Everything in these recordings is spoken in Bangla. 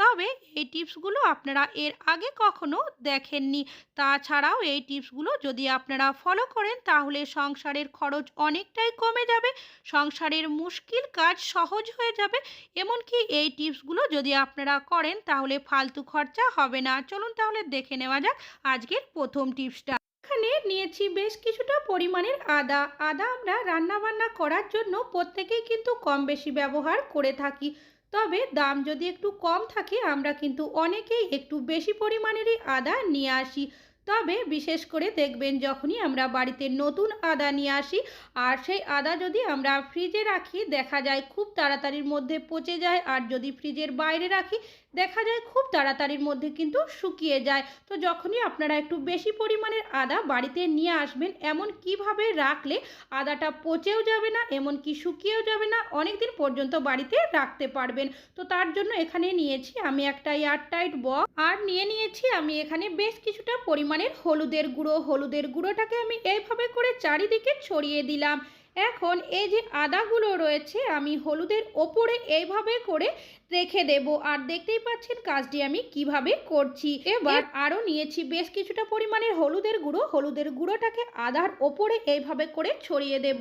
তবে এই টিপসগুলো আপনারা এর আগে কখনো দেখেননি। তাছাড়াও এই টিপসগুলো যদি আপনারা ফলো করেন, তাহলে সংসারের খরচ অনেকটাই কমে যাবে, সংসারের মুশকিল কাজ সহজ হয়ে যাবে। এমনকি এই টিপসগুলো যদি আপনারা করেন, তাহলে ফালতু খরচা হবে না। চলুন তাহলে দেখে নেওয়া যাক আজকের প্রথম টিপসটা। এখানে নিয়েছি বেশ কিছুটা পরিমাণের আদা। আদা আমরা রান্না বান্না করার জন্য প্রত্যেকেই কিন্তু কম বেশি ব্যবহার করে থাকি। তবে দাম যদি একটু কম থাকে, আমরা কিন্তু অনেকেই একটু বেশি পরিমাণেরই আদা নিয়ে আসি। তবে বিশেষ করে দেখবেন যখনই আমরা বাড়িতে নতুন আদা নিয়ে আসি, আর সেই আদা যদি আমরা ফ্রিজে রাখি, দেখা যায় খুব তাড়াতাড়ির মধ্যে পচে যায়, আর যদি ফ্রিজের বাইরে রাখি দেখা যায় খুব তাড়াতাড়ির মধ্যে কিন্তু শুকিয়ে যায়। তো যখনই আপনারা একটু বেশি পরিমাণের আদা বাড়িতে নিয়ে আসবেন, এমন কীভাবে রাখলে আদাটা পচেও যাবে না, এমন কি শুকিয়েও যাবে না অনেক দিন পর্যন্ত বাড়িতে রাখতে পারবেন। তো তার জন্য এখানে নিয়েছি আমি একটা এয়ারটাইট বক্স। আর নিয়ে নিয়েছি আমি এখানে বেশ কিছুটা পরিমাণের হলুদের গুঁড়ো। হলুদের গুঁড়োটাকে আমি এইভাবে করে চারিদিকে ছড়িয়ে দিলাম। এখন এই যে আদাগুলো রয়েছে আমি হলুদের ওপরে এইভাবে করে রেখে দেব। আর দেখতেই পাচ্ছেন কাজটি আমি কীভাবে করছি। এবার আরও নিয়েছি বেশ কিছুটা পরিমাণের হলুদের গুঁড়ো। হলুদের গুঁড়োটাকে আদার ওপরে এইভাবে করে ছড়িয়ে দেব।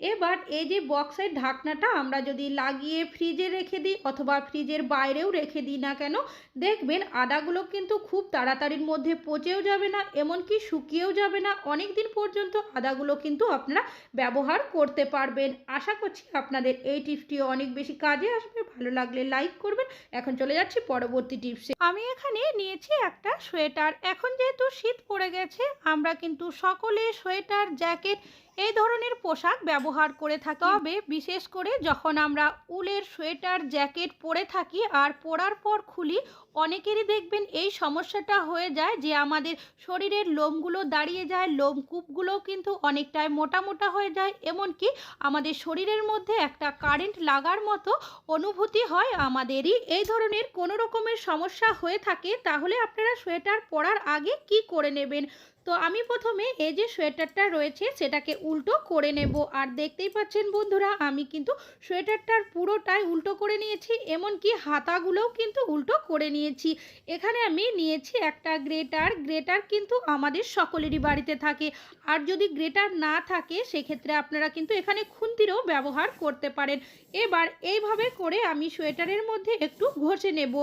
এবার এই যে বক্সের ঢাকনাটা আমরা যদি লাগিয়ে ফ্রিজে রেখে দিই অথবা ফ্রিজের বাইরেও রেখে দিই না কেন, দেখবেন আদাগুলো কিন্তু খুব তাড়াতাড়ির মধ্যে পচেও যাবে না, এমনকি শুকিয়েও যাবে না। অনেক দিন পর্যন্ত আদাগুলো কিন্তু আপনারা ব্যবহার করতে পারবেন। আশা করছি আপনাদের এই টিপসটি অনেক বেশি কাজে আসবে। ভালো লাগলে লাইক করবেন। এখন চলে যাচ্ছি পরবর্তী টিপসে। আমি এখানে নিয়েছি একটা সোয়েটার। এখন যেহেতু শীত পড়ে গেছে, আমরা কিন্তু সকলে সোয়েটার, জ্যাকেট এই ধরনের পোশাক ব্যবহার করে থাকি। তবে বিশেষ করে যখন আমরা উলের সোয়েটার, জ্যাকেট পরে থাকি আর পরার পর খুলি অনেকেরই দেখবেন এই সমস্যাটা হয়ে যায় যে আমাদের শরীরের লোমগুলো দাঁড়িয়ে যায় লোমকূপগুলোও কিন্তু অনেকটাই মোটা মোটা হয়ে যায়। এমনকি আমাদের শরীরের মধ্যে একটা কারেন্ট লাগার মতো অনুভূতি হয় আমাদেরই। এই ধরনের কোনো রকমের সমস্যা হয়ে থাকে, তাহলে আপনারা সোয়েটার পরার আগে কি করে নেবেন? তো আমি প্রথমে এই যে সোয়েটারটা রয়েছে, সেটাকে উল্টো করে নেব। আর দেখতেই পাচ্ছেন বন্ধুরা, আমি কিন্তু সোয়েটারটার পুরোটাই উল্টো করে নিয়েছি, এমনকি হাতাগুলোও কিন্তু উল্টো করে নিয়েছি। এখানে আমি নিয়েছি একটা গ্রেটার। গ্রেটার কিন্তু আমাদের সকলেরই বাড়িতে থাকে। আর যদি গ্রেটার না থাকে, সেক্ষেত্রে আপনারা কিন্তু এখানে খুন্তিরও ব্যবহার করতে পারেন। এবার এইভাবে করে আমি সোয়েটারের মধ্যে একটু ঘষে নেব।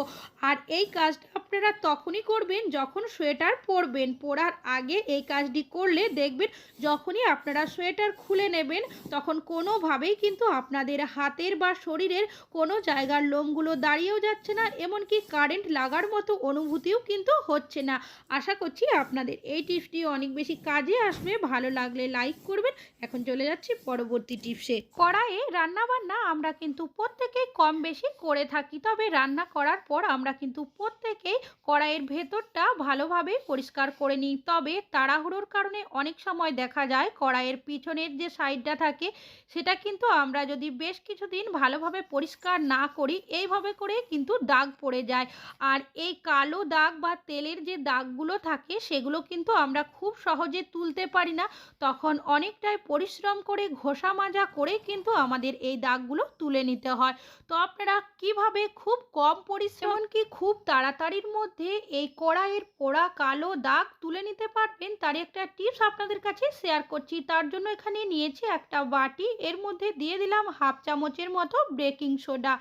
আর এই কাজটা আপনারা তখনই করবেন যখন সোয়েটার পরবেন। পরার আগে এই কাজটি করলে দেখবেন যখনই আপনারা সোয়েটার খুলে নেবেন, তখন কোনোভাবেই কিন্তু আপনাদের হাতের বা শরীরের কোনো জায়গার লোমগুলো দাঁড়িয়েও যাচ্ছে না, এমনকি কারেন্ট লাগার মতো অনুভূতিও কিন্তু হচ্ছে না। আশা করছি আপনাদের এই টিপসটি অনেক বেশি কাজে আসবে। ভালো লাগলে লাইক করবেন। এখন চলে যাচ্ছি পরবর্তী টিপসে। কড়াইয়ে রান্না বান্না আমরা কিন্তু প্রত্যেকেই কম বেশি করে থাকি। তবে রান্না করার পর আমরা কিন্তু প্রত্যেকেই কড়াইয়ের ভেতরটা ভালোভাবে পরিষ্কার করে নিই। তবে তাড়াহুড়োর কারণে অনেক সময় দেখা যায় কড়াইয়ের পিছনের যে সাইডটা থাকে, সেটা কিন্তু আমরা যদি বেশ কিছুদিন ভালোভাবে পরিষ্কার না করি, এইভাবে করে কিন্তু দাগ পড়ে যায়। আর এই কালো দাগ বা তেলের যে দাগগুলো থাকে, সেগুলো কিন্তু আমরা খুব সহজে তুলতে পারি না। তখন অনেকটাই পরিশ্রম করে ঘষা মাজা করে কিন্তু আমাদের এই দাগগুলো তুলে নিতে হয়। তো আপনারা কীভাবে খুব কম পরিশ্রম কি খুব তাড়াতাড়ির মধ্যে এই কড়াইয়ের পোড়া কালো দাগ তুলে নিতে পারবেন তার একটা টিপস আপনাদের কাছে শেয়ার করছি। তার জন্য এখানে নিয়েছি একটা বাটি, এর মধ্যে দিয়ে দিলাম হাফ চামচের মতো বেকিং সোডা।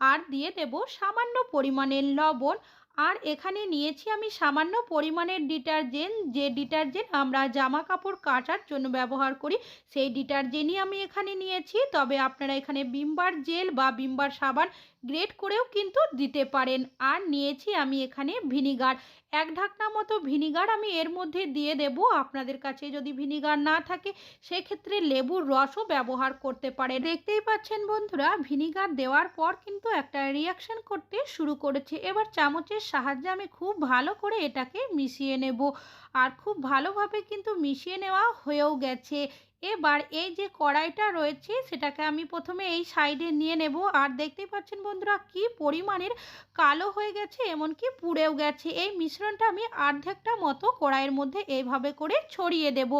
আর দিয়ে দেব সামান্য পরিমাণের লবণ। আর এখানে নিয়েছি আমি সামান্য পরিমাণের ডিটারজেন্ট। যে ডিটারজেন্ট আমরা জামা কাপড় কাটার জন্য ব্যবহার করি, সেই ডিটারজেন্টই আমি এখানে নিয়েছি। তবে আপনারা এখানে বিম্বার জেল বা বিম্বার সাবান গ্রেট করেও কিন্তু দিতে পারেন। আর নিয়েছি আমি এখানে ভিনিগার। এক ঢাকনা মতো ভিনিগার আমি এর মধ্যে দিয়ে দেব। আপনাদের কাছে যদি ভিনিগার না থাকে, সেক্ষেত্রে লেবুর রসও ব্যবহার করতে পারে দেখতেই পাচ্ছেন বন্ধুরা, ভিনিগার দেওয়ার পর কিন্তু একটা রিয়াকশন করতে শুরু করেছে। এবার চামচের সাহায্যে আমি খুব ভালো করে এটাকে মিশিয়ে নেব। আর খুব ভালোভাবে কিন্তু মিশিয়ে নেওয়া হয়েও গেছে। এবার এই যে কড়াইটা রয়েছে, সেটাকে আমি প্রথমে এই সাইডে নিয়ে নেব। আর দেখতেই পাচ্ছেন বন্ধুরা, কি পরিমাণের কালো হয়ে গেছে, এমনকি পুড়েও গেছে। এই মিশ্রণটা আমি অর্ধেকটা মতো কড়াইয়ের মধ্যে এইভাবে করে ছড়িয়ে দেব।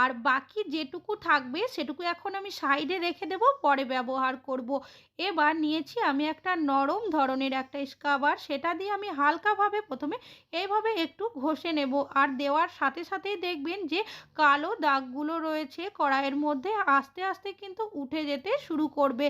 আর বাকি যেটুকু থাকবে, সেটুকু এখন আমি সাইডে রেখে দেব, পরে ব্যবহার করব। এবার নিয়েছি আমি একটা নরম ধরনের একটা স্কাবার সেটা দিয়ে আমি হালকাভাবে প্রথমে এইভাবে একটু ঘষে নেব। আর দেওয়ার সাথে সাথেই দেখবেন যে কালো দাগগুলো রয়েছে কড়াইয়ের মধ্যে আস্তে আস্তে কিন্তু উঠে যেতে শুরু করবে।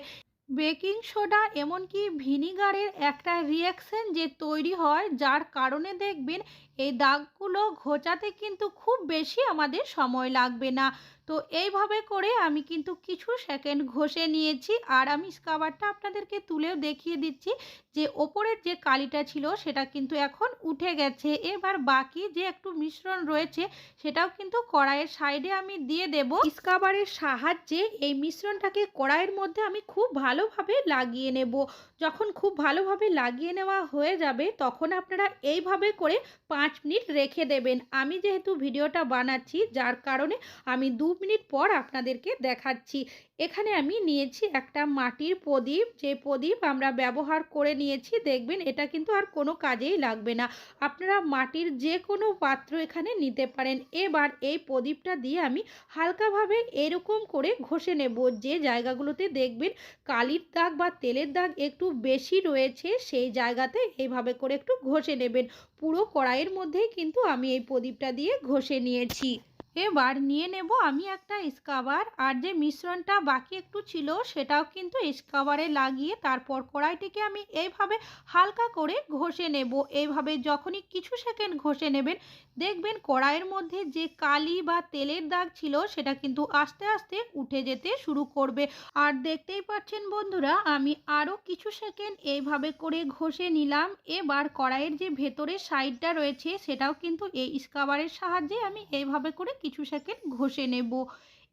বেকিং সোডা এমনকি ভিনিগারের একটা রিয়াকশন যে তৈরি হয় যার কারণে দেখবেন এই দাগগুলো ঘোচাতে কিন্তু খুব বেশি আমাদের সময় লাগবে না। তো এইভাবে করে আমি কিন্তু কিছু সেকেন্ড ঘষে নিয়েছি। আর আমি স্কাবারটা আপনাদেরকে তুলেও দেখিয়ে দিচ্ছি যে ওপরের যে কালিটা ছিল সেটা কিন্তু এখন উঠে গেছে। এবার বাকি যে একটু মিশ্রণ রয়েছে সেটাও কিন্তু কড়াইয়ের সাইডে আমি দিয়ে দেব। স্কাবারের সাহায্যে এই মিশ্রণটাকে কড়াইয়ের মধ্যে আমি খুব ভালোভাবে লাগিয়ে নেব। যখন খুব ভালোভাবে লাগিয়ে নেওয়া হয়ে যাবে তখন আপনারা এইভাবে করে পাঁচ মিনিট রেখে দেবেন। আমি যেহেতু ভিডিওটা বানাচ্ছি, যার কারণে আমি দু মিনিট পর আপনাদেরকে দেখাচ্ছি। এখানে আমি নিয়েছি একটা মাটির প্রদীপ। যে প্রদীপ আমরা ব্যবহার করে নিয়েছি, দেখবেন এটা কিন্তু আর কোনো কাজেই লাগবে না। আপনারা মাটির যে কোনো পাত্র এখানে নিতে পারেন। এবার এই প্রদীপটা দিয়ে আমি হালকাভাবে এরকম করে ঘষে নেব। যে জায়গাগুলোতে দেখবেন কালির দাগ বা তেলের দাগ একটু বেশি রয়েছে, সেই জায়গাতে এইভাবে করে একটু ঘষে নেবেন। পুরো কড়াইয়ের মধ্যেই কিন্তু আমি এই প্রদীপটা দিয়ে ঘষে নিয়েছি। এবার নিয়ে নেব আমি একটা স্কাবার আর যে মিশ্রণটা বাকি একটু ছিল, সেটাও কিন্তু স্কাবারে লাগিয়ে তারপর কড়াইটিকে আমি এইভাবে হালকা করে ঘষে নেব। এইভাবে যখনই কিছু সেকেন্ড ঘষে নেবেন, দেখবেন কড়াইয়ের মধ্যে যে কালি বা তেলের দাগ ছিল, সেটা কিন্তু আস্তে আস্তে উঠে যেতে শুরু করবে। আর দেখতেই পাচ্ছেন বন্ধুরা, আমি আরও কিছু সেকেন্ড এইভাবে করে ঘষে নিলাম। এবার কড়াইয়ের যে ভেতরের সাইডটা রয়েছে, সেটাও কিন্তু এই স্কাবারের সাহায্যে আমি এইভাবে করে কিছু সেকেন্ড ঘষে নেব।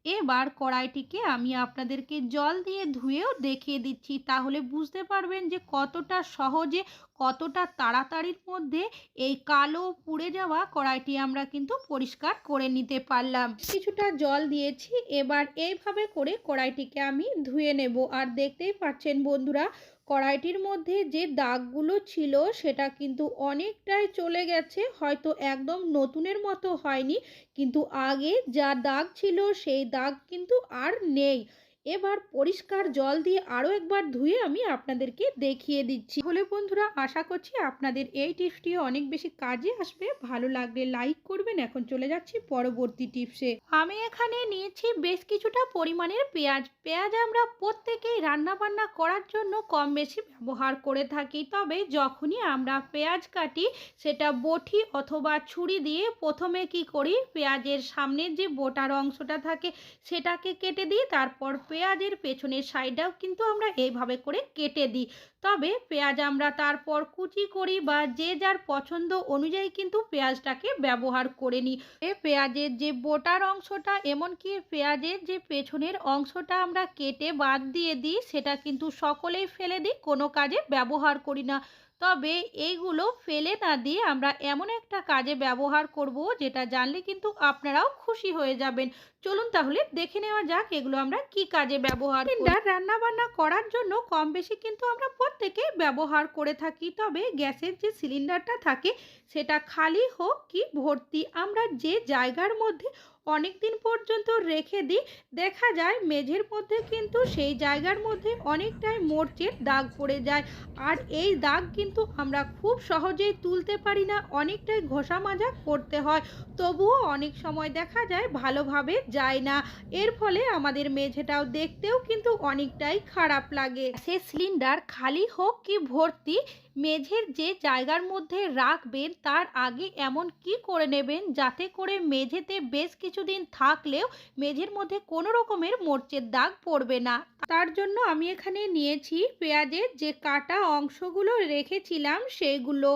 এবার কড়াইটিকে আমি আপনাদেরকে জল দিয়ে ধুয়েও দেখিয়ে দিচ্ছি। তাহলে বুঝতে পারবেন যে কতটা সহজে, কতটা তাড়াতাড়ির মধ্যে এই কালো পুড়ে যাওয়া কড়াইটি আমরা কিন্তু পরিষ্কার করে নিতে পারলাম। কিছুটা জল দিয়েছি। এবার এইভাবে করে কড়াইটিকে আমি ধুয়ে নেব। আর দেখতেই পাচ্ছেন বন্ধুরা কড়াইটির মধ্যে যে দাগগুলো ছিল সেটা কিন্তু অনেকটাই চলে গেছে, হয়তো একদম নতুনের মতো হয়নি। কিন্তু আগে যা দাগ ছিল সেই দাগ কিন্তু আর নেই। এবার পরিষ্কার জল দিয়ে আরও একবার ধুয়ে আমি আপনাদেরকে দেখিয়ে দিচ্ছি। হলে বন্ধুরা আশা করছি আপনাদের এই টিপসটি অনেক বেশি কাজে আসবে। ভালো লাগলে লাইক করবেন। এখন চলে যাচ্ছি পরবর্তী টিপসে। আমি এখানে নিয়েছি বেশ কিছুটা পরিমাণের পেঁয়াজ। পেঁয়াজ আমরা প্রত্যেকেই রান্না বান্না করার জন্য কম বেশি ব্যবহার করে থাকি। তবে যখনই আমরা পেঁয়াজ কাটি, সেটা বটি অথবা ছুরি দিয়ে প্রথমে কি করি? পেঁয়াজের সামনের যে বোটার অংশটা থাকে, সেটাকে কেটে দিই। তারপর পেঁয়াজের পেছনের সাইডটাও কিন্তু আমরা এইভাবে করে কেটে দিই। তবে পেঁয়াজ আমরা তারপর কুচি করি বা যে যার পছন্দ অনুযায়ী কিন্তু পেঁয়াজটাকে ব্যবহার করে নিই। এ পেঁয়াজের যে বোটার অংশটা এমনকি পেঁয়াজের যে পেছনের অংশটা আমরা কেটে বাদ দিয়ে দিই, সেটা কিন্তু সকলেই ফেলে দিই, কোনো কাজে ব্যবহার করি না। তবে এইগুলো ফেলে না দিয়ে আমরা এমন একটা কাজে ব্যবহার করব, যেটা জানলে কিন্তু আপনারাও খুশি হয়ে যাবেন। চলুন তাহলে দেখে নেওয়া যাক এগুলো আমরা কি কাজে ব্যবহার রান্না বান্না করার জন্য কম বেশি কিন্তু আমরা প্রত্যেকে ব্যবহার করে থাকি। তবে গ্যাসের যে সিলিন্ডারটা থাকে, সেটা খালি হোক কি ভর্তি, আমরা যে জায়গার মধ্যে অনেক দিন পর্যন্ত রেখে দিই। দেখা যায় মেঝের মধ্যে কিন্তু সেই জায়গার মধ্যে অনেকটাই মোর্চের দাগ পড়ে যায়। আর এই দাগ কিন্তু আমরা খুব সহজেই তুলতে পারি না, অনেকটাই ঘষা মাজা করতে হয়। তবুও অনেক সময় দেখা যায় ভালোভাবে যায় না। এর ফলে আমাদের মেঝেটাও দেখতেও কিন্তু অনেকটাই খারাপ লাগে। সে সিলিন্ডার খালি হোক কি ভর্তি মেঝের যে জায়গার মধ্যে রাখবেন, তার আগে এমন কি করে নেবেন যাতে করে মেঝেতে বেশ কিছুদিন থাকলেও মেঝের মধ্যে কোনো রকমের মোর্চের দাগ পড়বে না? তার জন্য আমি এখানে নিয়েছি পেঁয়াজের যে কাটা অংশগুলো রেখেছিলাম সেগুলো।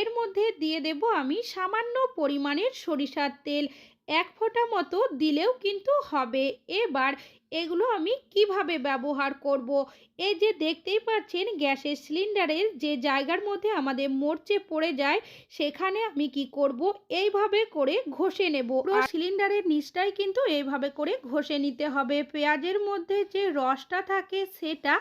এর মধ্যে দিয়ে দেব আমি সামান্য পরিমাণের সরিষার তেল। এক ফোঁটা মতো দিলেও কিন্তু হবে। এবার এগুলো আমি কীভাবে ব্যবহার করব। এই যে দেখতেই পাচ্ছেন গ্যাসের সিলিন্ডারের যে জায়গার মধ্যে আমাদের মরচে পড়ে যায় সেখানে আমি কি করব? এইভাবে করে ঘষে নেব। সিলিন্ডারের নিচটাই কিন্তু এইভাবে করে ঘষে নিতে হবে। পেঁয়াজের মধ্যে যে রসটা থাকে সেটা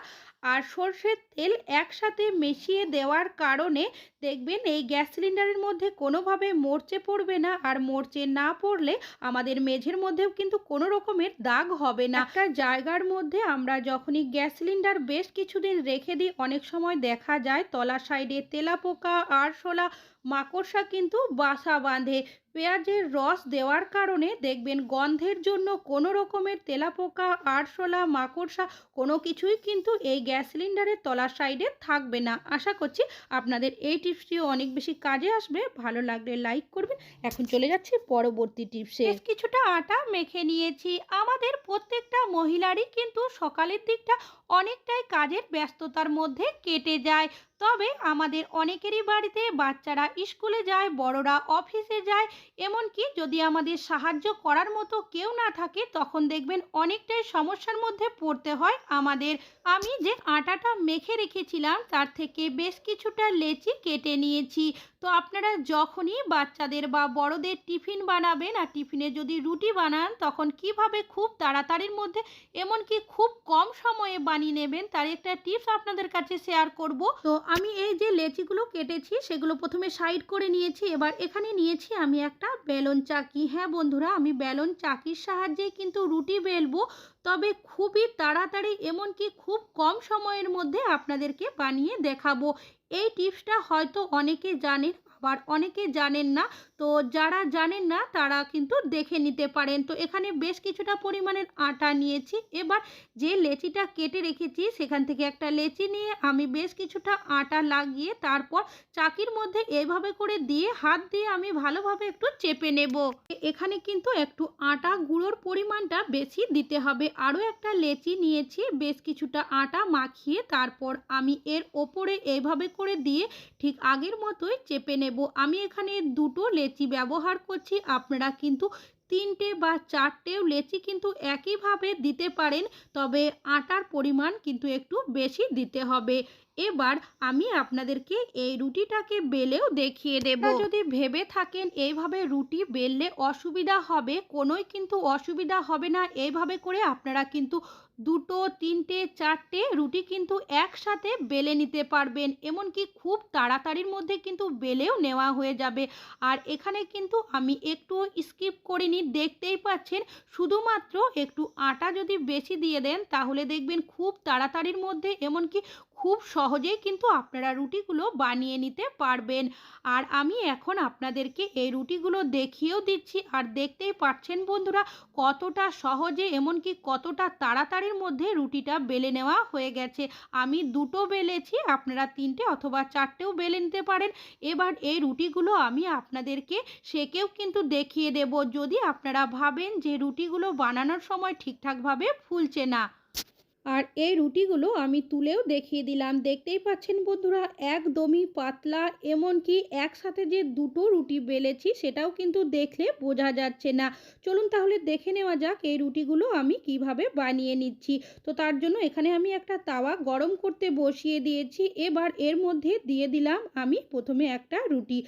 আর সর্ষের তেল একসাথে মিশিয়ে দেওয়ার কারণে দেখবেন এই গ্যাস সিলিন্ডারের মধ্যে কোনোভাবে মরচে পড়বে না। আর মরচে না পড়লে আমাদের মেঝের মধ্যেও কিন্তু কোনো রকমের দাগ হবে না। একটা জায়গার মধ্যে আমরা যখনই গ্যাস সিলিন্ডার বেশ কিছুদিন রেখে দিই। অনেক সময় দেখা যায় তলা সাইডে তেলাপোকা আরশোলা মাকড়সা কিন্তু বাসা বাঁধে। পেঁয়াজের রস দেওয়ার কারণে দেখবেন গন্ধের জন্য কোনো রকমের তেলাপোকা, আরশোলা, মাকড়সা কোনো কিছুই কিন্তু এই গ্যাস সিলিন্ডারের তলার সাইডে থাকবে না। আশা করছি আপনাদের এই টিপসটিও অনেক বেশি কাজে আসবে। ভালো লাগলে লাইক করবেন। এখন চলে যাচ্ছি পরবর্তী টিপসে। কিছুটা আটা মেখে নিয়েছি। আমাদের প্রত্যেকটা মহিলারই কিন্তু সকালের দিকটা অনেকটাই কাজের ব্যস্ততার মধ্যে কেটে যায়। তবে আমাদের অনেকেরই বাড়িতে বাচ্চারা স্কুলে যায়, বড়রা অফিসে যায়। এমনকি যদি আমাদের সাহায্য করার মতো কেউ না থাকে, তখন দেখবেন অনেকটাই সমস্যার মধ্যে পড়তে হয় আমাদের। আমি যে আটাটা মেখে রেখেছিলাম, তার থেকে বেশ কিছুটা লেচি কেটে নিয়েছি। তো আপনারা যখনই বাচ্চাদের বা বড়দের টিফিন বানাবেন আর টিফিনে যদি রুটি বানান, তখন কীভাবে খুব তাড়াতাড়ির মধ্যে, এমনকি খুব কম সময়ে বানিয়ে নেবেন, তার একটা টিপস আপনাদের কাছে শেয়ার করব। তো আমি এই যে লেচিগুলো কেটেছি, সেগুলো প্রথমে সাইড করে নিয়েছি, এবার এখানে নিয়েছি আমি একটা বেলন চাকি। হ্যাঁ বন্ধুরা, আমি বেলন চাকির সাহায্যেই কিন্তু রুটি বেলবো, তবে খুবই তাড়াতাড়ি, এমনকি খুব কম সময়ের মধ্যে আপনাদেরকে বানিয়ে দেখাবো। এই টিপসটা হয়তো অনেকে জানেন আবার অনেকে জানেন না। তো যারা জানেন না, তারা কিন্তু দেখে নিতে পারেন। তো এখানে বেশ কিছুটা পরিমাণের আটা নিয়েছি। এবার যে লেচিটা কেটে রেখেছি, সেখান থেকে একটা লেচি নিয়ে আমি বেশ কিছুটা আটা লাগিয়ে, তারপর চাকির মধ্যে এইভাবে করে দিয়ে, হাত দিয়ে আমি ভালোভাবে একটু চেপে নেব। এখানে কিন্তু একটু আটা গুঁড়োর পরিমাণটা বেশি দিতে হবে। আরও একটা লেচি নিয়েছি, বেশ কিছুটা আটা মাখিয়ে, তারপর আমি এর ওপরে এইভাবে করে দিয়ে ঠিক আগের মতোই চেপে নেব। আমি এখানে দুটো লেচি ব্যবহার করছি, আপনারা কিন্তু তিনটে বা চারটেও লেচি কিন্তু একইভাবে দিতে পারেন, তবে আটার পরিমাণ কিন্তু একটু বেশি দিতে হবে। এবার আমি আপনাদেরকে এই রুটিটাকে বেলেও দেখিয়ে দেব। যদি ভেবে থাকেন এইভাবে রুটি বেললে অসুবিধা হবে কোনোই কিন্তু অসুবিধা হবে না। এইভাবে করে আপনারা কিন্তু দুটো তিনটে চারটে রুটি কিন্তু একসাথে বেলে নিতে পারবেন। এমনকি খুব তাড়াতাড়ির মধ্যে কিন্তু বেলেও নেওয়া হয়ে যাবে। আর এখানে কিন্তু আমি একটু স্কিপ করিনি দেখতেই পাচ্ছেন। শুধুমাত্র একটু আটা যদি বেশি দিয়ে দেন তাহলে দেখবেন খুব তাড়াতাড়ির মধ্যে এমনকি খুব সহজেই কিন্তু আপনারা রুটিগুলো বানিয়ে নিতে পারবেন। আর আমি এখন আপনাদেরকে এই রুটিগুলো দেখিয়েও দিচ্ছি। আর দেখতেই পাচ্ছেন বন্ধুরা, কতটা সহজে এমনকি কতটা তাড়াতাড়ির মধ্যে রুটিটা বেলে নেওয়া হয়ে গেছে। আমি দুটো বেলেছি, আপনারা তিনটে অথবা চারটেও বেলে নিতে পারেন। এবার এই রুটিগুলো আমি আপনাদেরকে সেকেও কিন্তু দেখিয়ে দেব। যদি আপনারা ভাবেন যে রুটিগুলো বানানোর সময় ঠিকঠাকভাবে ফুলছে না। আর এই রুটিগুলো আমি তুলেও দেখিয়ে দিলাম। দেখতেই পাচ্ছেন বন্ধুরা, একদমই পাতলা, এমনকি একসাথে যে দুটো রুটি বেলেছি সেটাও কিন্তু দেখলে বোঝা যাচ্ছে না। চলুন তাহলে দেখে নেওয়া যাক এই রুটিগুলো আমি কীভাবে বানিয়ে নিচ্ছি। তো তার জন্য এখানে আমি একটা তাওয়া গরম করতে বসিয়ে দিয়েছি। এবার এর মধ্যে দিয়ে দিলাম আমি প্রথমে একটা রুটি।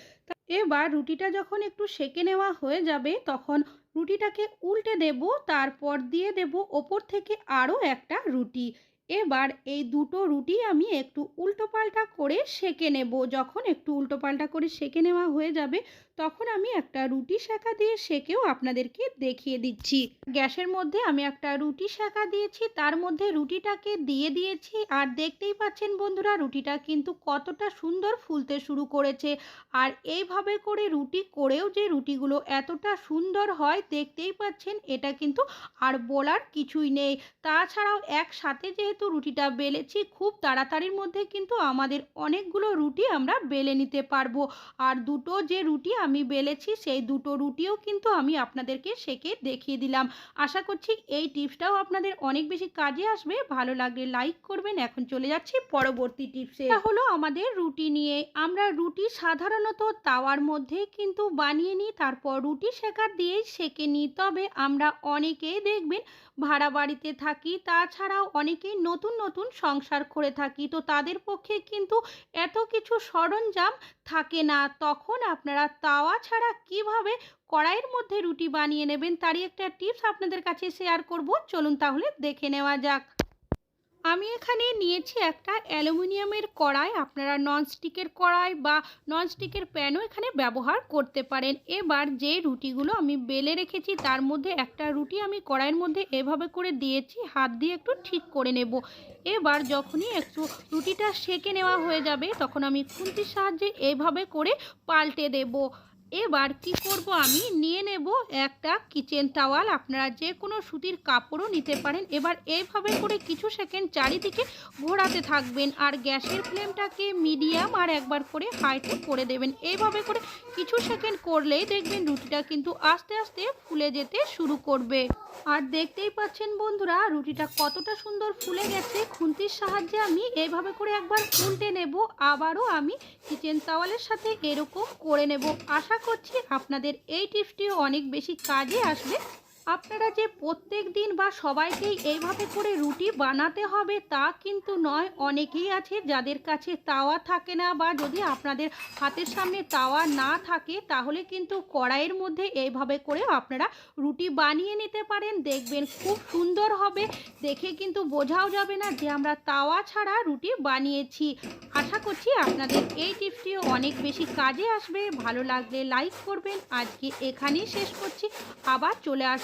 এবার রুটিটা যখন একটু সেকে নেওয়া হয়ে যাবে, তখন রুটিটাকে উল্টে দেব, তারপর দিয়ে দেব ওপর থেকে আরও একটা রুটি। এবার এই দুটো রুটি আমি একটু উল্টো পাল্টা করে সেঁকে নেব। যখন একটু উল্টো পাল্টা করে সেঁকে নেওয়া হয়ে যাবে তখন আমি একটা রুটি শাঁকা দিয়ে সেকেও আপনাদেরকে দেখিয়ে দিচ্ছি। গ্যাসের মধ্যে আমি একটা রুটি শাঁকা দিয়েছি, তার মধ্যে রুটিটাকে দিয়ে দিয়েছি। আর দেখতেই পাচ্ছেন বন্ধুরা, রুটিটা কিন্তু কতটা সুন্দর ফুলতে শুরু করেছে। আর এইভাবে করে রুটি করেও যে রুটিগুলো এতটা সুন্দর হয়, দেখতেই পাচ্ছেন, এটা কিন্তু আর বলার কিছুই নেই। তাছাড়াও একসাথে যেহেতু রুটিটা বেলেছি, খুব তাড়াতাড়ির মধ্যে কিন্তু আমাদের অনেকগুলো রুটি আমরা বেলে নিতে পারব। আর দুটো যে রুটি আমি বেলেছি, সেই দুটো রুটিও কিন্তু আমি আপনাদেরকে সেকে দেখিয়ে দিলাম। আশা করছি এই টিপসটাও আপনাদের অনেক বেশি কাজে আসবে। ভালো লাগলে লাইক করবেন। এখন চলে যাচ্ছি পরবর্তী টিপসে। হলো আমাদের রুটি নিয়ে। আমরা রুটি সাধারণত তাওয়ার মধ্যে কিন্তু বানিয়ে নিই, তারপর রুটি শেখার দিয়েই সেকে নিই। তবে আমরা অনেকেই দেখবেন ভাড়া বাড়িতে থাকি, তাছাড়াও অনেকেই নতুন নতুন সংসার করে থাকি। তো তাদের পক্ষে কিন্তু এত কিছু সরঞ্জাম থাকে না। তখন আপনারা তাওয়া ছাড়া কীভাবে কড়াইয়ের মধ্যে রুটি বানিয়ে নেবেন, তারই একটা টিপস আপনাদের কাছে শেয়ার করব। চলুন তাহলে দেখে নেওয়া যাক। আমি এখানে নিয়েছি একটা অ্যালুমিনিয়ামের কড়াই। আপনারা ননস্টিকের কড়াই বা ননস্টিকের প্যানও এখানে ব্যবহার করতে পারেন। এবার যে রুটিগুলো আমি বেলে রেখেছি, তার মধ্যে একটা রুটি আমি কড়াইয়ের মধ্যে এভাবে করে দিয়েছি। হাত দিয়ে একটু ঠিক করে নেব। এবার যখনই একটু রুটিটা সেকে নেওয়া হয়ে যাবে, তখন আমি খুন্তির সাহায্যে এভাবে করে পাল্টে দেব। এবার কি করব আমি? নিয়ে নেব একটা কিচেন টাওয়াল আপনারা যে কোনো সুতির কাপড়ও নিতে পারেন। এবার এইভাবে করে কিছু সেকেন্ড চারিদিকে ঘোরাতে থাকবেন। আর গ্যাসের ফ্লেমটাকে মিডিয়াম আর একবার করে হাইটে করে দেবেন। এইভাবে করে কিছু সেকেন্ড করলেই দেখবেন রুটিটা কিন্তু আস্তে আস্তে ফুলে যেতে শুরু করবে। আর দেখতেই পাচ্ছেন বন্ধুরা, রুটিটা কতটা সুন্দর ফুলে গেছে। খুন্তির সাহায্যে আমি এইভাবে করে একবার উল্টে নেব। আবারও আমি কিচেন তাওয়ালের সাথে এরকম করে নেব। আশা করছি আপনাদের এই টিপসটিও অনেক বেশি কাজে আসবে। আপনারা যে প্রত্যেক দিন বা সবাইকেই এইভাবে করে রুটি বানাতে হবে তা কিন্তু নয়। অনেকেই আছে যাদের কাছে তাওয়া থাকে না বা যদি আপনাদের হাতের সামনে তাওয়া না থাকে, তাহলে কিন্তু কড়াইয়ের মধ্যে এইভাবে করে আপনারা রুটি বানিয়ে নিতে পারেন। দেখবেন খুব সুন্দর হবে। দেখে কিন্তু বোঝাও যাবে না যে আমরা তাওয়া ছাড়া রুটি বানিয়েছি। আশা করছি আপনাদের এই টিপসটিও অনেক বেশি কাজে আসবে। ভালো লাগলে লাইক করবেন। আজকে এখানেই শেষ করছি। আবার চলে